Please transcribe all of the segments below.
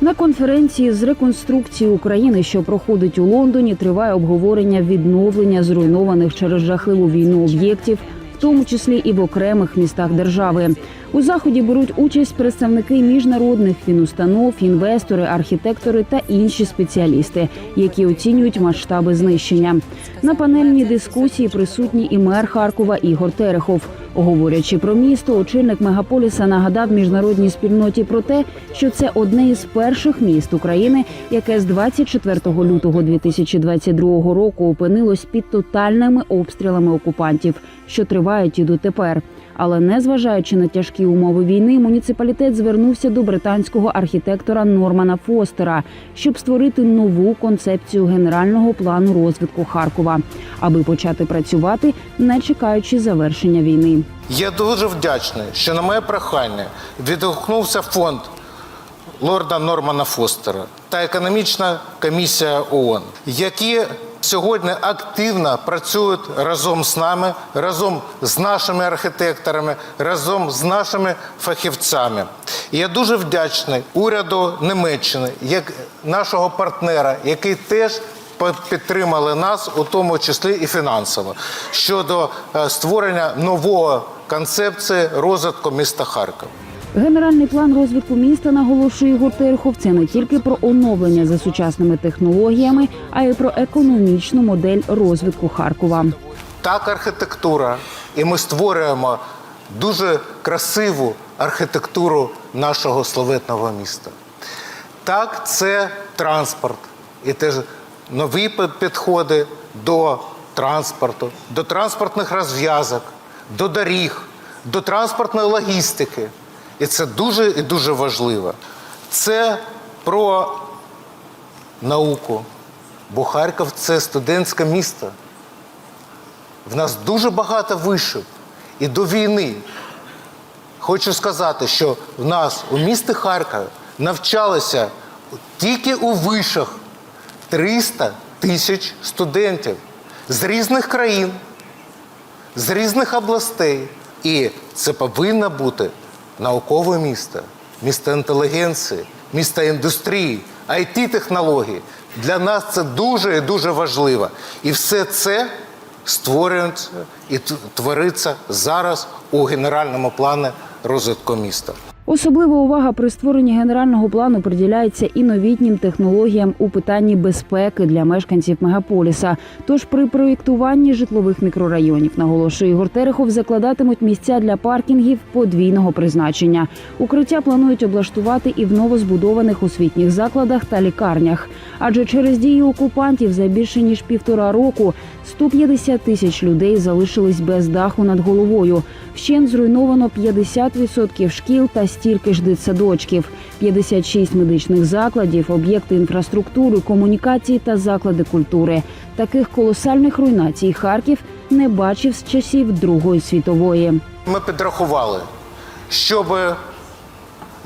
На конференції з реконструкції України, що проходить у Лондоні, триває обговорення відновлення зруйнованих через жахливу війну об'єктів, в тому числі і в окремих містах держави. У заході беруть участь представники міжнародних фінустанов, інвестори, архітектори та інші спеціалісти, які оцінюють масштаби знищення. На панельній дискусії присутній і мер Харкова Ігор Терехов. Говорячи про місто, очільник мегаполіса нагадав міжнародній спільноті про те, що це одне із перших міст України, яке з 24 лютого 2022 року опинилось під тотальними обстрілами окупантів, що тривають і дотепер. Але незважаючи на тяжкі умови війни, муніципалітет звернувся до британського архітектора Нормана Фостера, щоб створити нову концепцію генерального плану розвитку Харкова, аби почати працювати, не чекаючи завершення війни. Я дуже вдячний, що на моє прохання відгукнувся фонд лорда Нормана Фостера та економічна комісія ООН, які сьогодні активно працюють разом з нами, разом з нашими архітекторами, разом з нашими фахівцями. Я дуже вдячний уряду Німеччини, як нашого партнера, який теж підтримали нас, у тому числі і фінансово, щодо е, створення нової концепції розвитку міста Харкова. Генеральний план розвитку міста наголошує Ігор Терехов, це не тільки про оновлення за сучасними технологіями, а й про економічну модель розвитку Харкова. Так, архітектура, і ми створюємо дуже красиву архітектуру нашого славетного міста. Так, це транспорт і теж нові підходи до транспорту, до транспортних розв'язок, до доріг, до транспортної логістики. І це дуже і дуже важливо. Це про науку. Бо Харків це студентське місто. В нас дуже багато вишів. І до війни хочу сказати, що в нас у місті Харкові навчалося тільки у вишах 300 тисяч студентів з різних країн, з різних областей. І це повинно бути наукове місто, місто інтелігенції, місто індустрії, it технології Для нас це дуже і дуже важливо. І все це створюється і твориться зараз у генеральному плані розвитку міста. Особлива увага при створенні генерального плану приділяється і новітнім технологіям у питанні безпеки для мешканців мегаполіса. Тож при проєктуванні житлових мікрорайонів, наголошує Ігор Терехов, закладатимуть місця для паркінгів подвійного призначення. Укриття планують облаштувати і в новозбудованих освітніх закладах та лікарнях. Адже через дії окупантів за більше ніж півтора року 150 тисяч людей залишились без даху над головою. Вщент зруйновано 50% шкіл та стільки ж дитсадочків, 56 медичних закладів, об'єкти інфраструктури, комунікації та заклади культури. Таких колосальних руйнацій Харків не бачив з часів Другої світової. Ми підрахували, щоб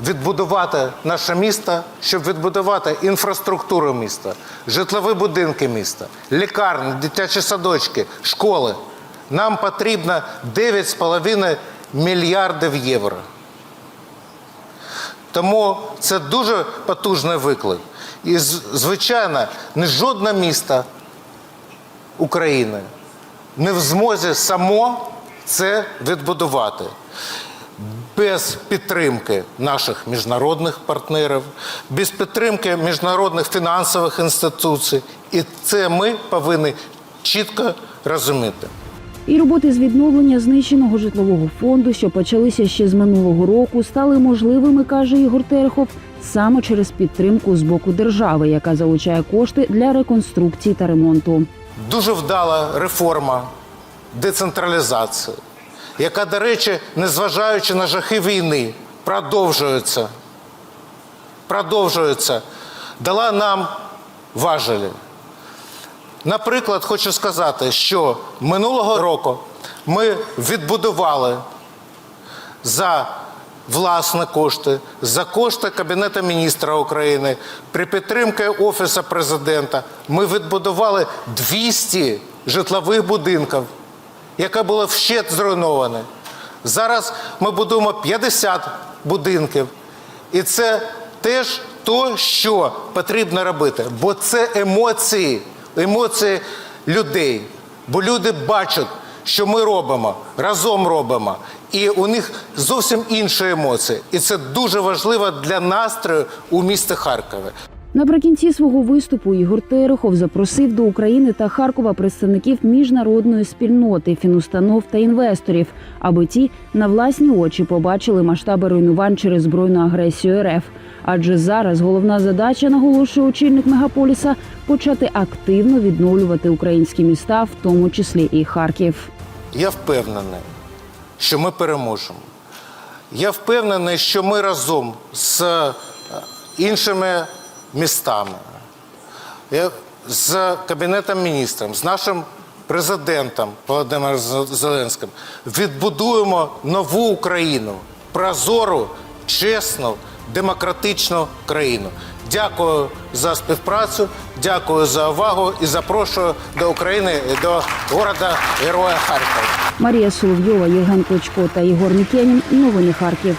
відбудувати наше місто, щоб відбудувати інфраструктуру міста, житлові будинки міста, лікарні, дитячі садочки, школи. Нам потрібно 9,5 мільярдів євро. Тому це дуже потужний виклик. І, звичайно, не жодне місто України не в змозі само це відбудувати. Без підтримки наших міжнародних партнерів, без підтримки міжнародних фінансових інституцій. І це ми повинні чітко розуміти. І роботи з відновлення знищеного житлового фонду, що почалися ще з минулого року, стали можливими, каже Ігор Терехов, саме через підтримку з боку держави, яка залучає кошти для реконструкції та ремонту. Дуже вдала реформа децентралізації, яка, до речі, незважаючи на жахи війни, продовжується. Продовжується, дала нам важелі. Наприклад, хочу сказати, що минулого року ми відбудували за власні кошти, за кошти Кабінету міністра України, при підтримці Офісу президента ми відбудували 200 житлових будинків, яке було вщент зруйноване. Зараз ми будуємо 50 будинків. І це теж то, що потрібно робити. Бо це емоції, емоції людей. Бо люди бачать, що ми робимо, разом робимо. І у них зовсім інші емоції. І це дуже важливо для настрою у місті Харкові. Наприкінці свого виступу Ігор Терехов запросив до України та Харкова представників міжнародної спільноти, фінустанов та інвесторів, аби ті на власні очі побачили масштаби руйнувань через збройну агресію РФ. Адже зараз головна задача, наголошує очільник мегаполіса, почати активно відновлювати українські міста, в тому числі і Харків. Я впевнений, що ми переможемо. Я впевнений, що ми разом з е, іншими містами, з Кабінетом міністрів, з нашим президентом Володимиром Зеленським відбудуємо нову Україну, прозору, чесну, демократичну країну. Дякую за співпрацю, дякую за увагу і запрошую до України до города Героя Харкова. Марія Соловйова, Євген Клочко та Ігор Мікенін. Новини Харків.